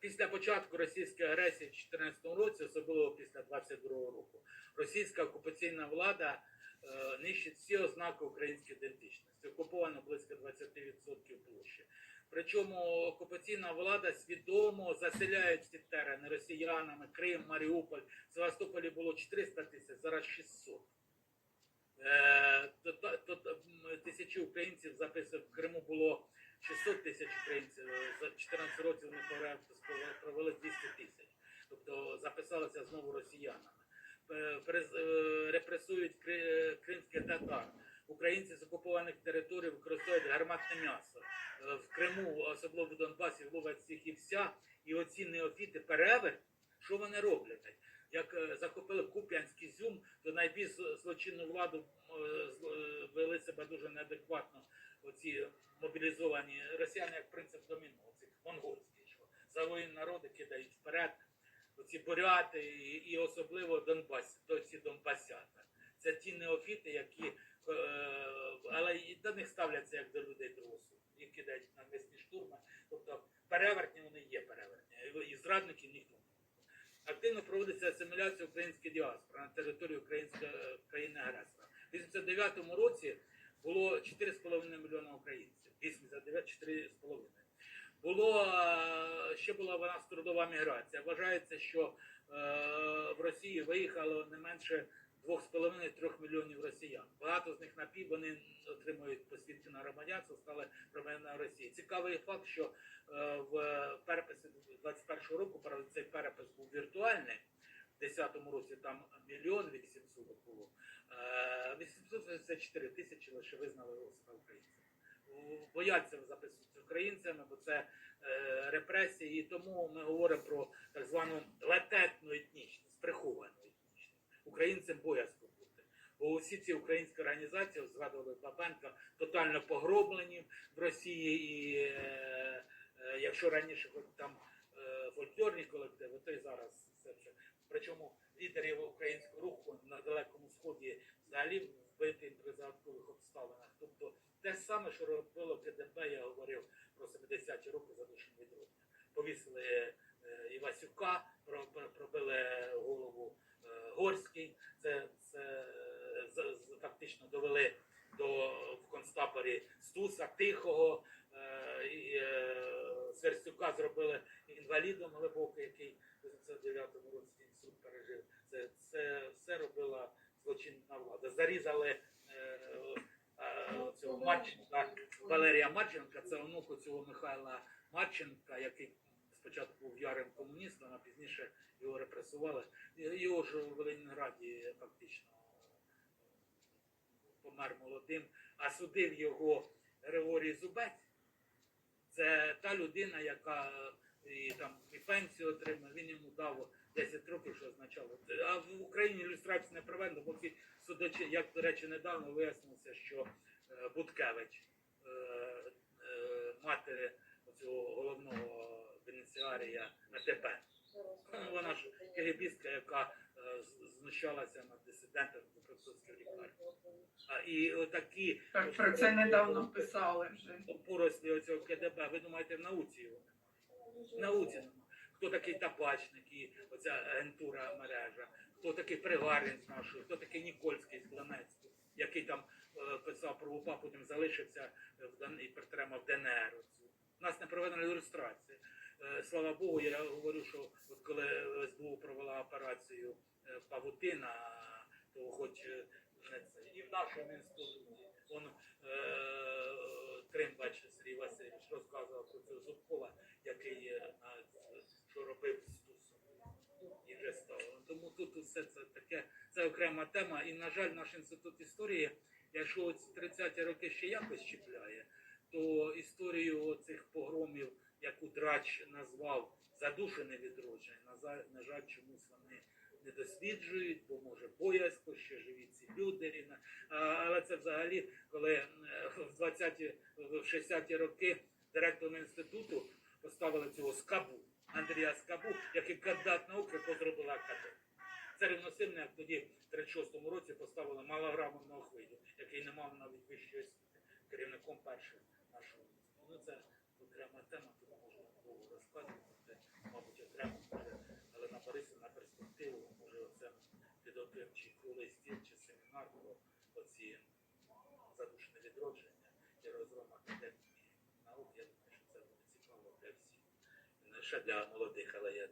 після початку російської агресії в 2014 році, особливо після 22 року, російська окупаційна влада е, нищить всі ознаки української ідентичності. Окуповано близько 20% площі. Причому окупаційна влада свідомо заселяє ці терени росіянами, Крим, Маріуполь. Севастополі було 400 тисяч, зараз 600. Е, Тисячі українців записували, в Криму було 600 тисяч українців. е, За 14 років вони провели- провели 200 тисяч. Тобто записалися знову росіянами. Е, е, Репресують кри- кримських татар. Українці з окупованих територій використовують гарматне м'ясо. В Криму, особливо в Донбасі, ловлять всіх і вся. І оці неофіти перевер, що вони роблять? Як захопили Куп'янський зюм, то найбільш злочинну владу вели себе дуже неадекватно. Оці мобілізовані росіяни, як принцип доміно, цих монгольських, що завоєнні народи кидають вперед. Оці буряти і, і особливо Донбас, то ці Донбасята. Це ті неофіти, які е, але і до них ставляться як до людей другого. Їх кидають на мисні штурми. Тобто перевертні вони є перевертні. І- зрадників ніхто не. Активно проводиться асиміляція української діаспори на території української е, країни-агресора. У 89-му році було 4,5 мільйона українців. 89 4,5. Було е, ще була в нас трудова міграція. Вважається, що е, в Росії виїхало не менше 2,5-3 мільйонів росіян. Багато з них на пів вони отримують посвідчення громадянство, стали громадянами Росії. Цікавий факт, що е, в переписі 21 року цей перепис був віртуальний. В 10-му році там мільйон 800 було. Е, 864 тисячі лише визнали себе українцями. Бояться записуватися українцями, бо це е, репресії, і тому ми говоримо про так звану латентну етнічність, приховану етнічність. Українцям боязко бути. Бо усі ці українські організації, згадували Бабенка, тотально погроблені в Росії. І е, е, якщо раніше там е, фольклорні колективи, то й зараз це вже. Причому лідерів українського руху на Далекому Сході взагалі вбити при загадкових обставинах. Тобто те саме, що робило КДБ, я говорив про 70-ті роки задушення відродження. Повісили е, Івасюка, про- про- пробили голову е, Горський. Це, це фактично довели до в концтаборі Стуса, Тихого е, і Сверстюка зробили інвалідом глибоко, який в 89-му році інсульт пережив. Це, це все робила злочинна влада. Зарізали е, е, цього Марченка, Валерія Марченка, це онуку цього Михайла Марченка, який спочатку був ярим комуністом, а пізніше його репресували. Його ж у Ленінграді фактично помер молодим, а судив його Григорій Зубець. Це та людина, яка і там і пенсію отримав, він йому дав 10 років, що означало. А в Україні ілюстрацію не проведено, бо всі судачі, як до речі, недавно вияснилося, що е, Буткевич, е, е, матері цього головного бенефіціарія АТП. Ну, вона ж кирибістка, яка знущалася над дисидентами в французькій лікарні. І отакі Так, про це недавно писали вже. порослі оцього КДБ, ви думаєте, в науці його? В науці немає. Хто такий табачник і оця агентура мережа, хто такий Пригарін з нашої, хто такий Нікольський з Кланецького, який там е, писав про УПА, потім залишився в Дон- і притримав ДНР. Нас не проведена ілюстрація. Е, Слава Богу, я говорю, що от коли СБУ провела операцію е, Павутина, то хоч е, це, і в нашому інституті он е, Крим, бачите, Сергій Васильович розказував про цього Зубкова, який е, що робив тут все це таке, це окрема тема. І, на жаль, наш інститут історії, якщо ці 30-ті роки ще якось чіпляє, то історію цих погромів, яку Драч назвав задушене відродження, на жаль, чомусь вони не досліджують, бо може боязко, ще живі ці люди. Але це взагалі, коли е, в 20-ті, в 60-ті роки директором інституту поставили цього скабу, Андрія Скабу, який кандидат наук, якого зробила академію. Це рівносильне, як тоді в 36-му році поставили малограмотного хвилю, який не мав навіть вищої освіти керівником першої нашого міста. Ну це окрема тема, тому можна було розказувати, мабуть, окремо Але Галина Борисівна на перспективу, може оце підготовчий круглий стіл чи семінар про оці задушне відродження і розром академії наук. Я думаю, що це буде цікаво для всіх. Не лише для молодих, але я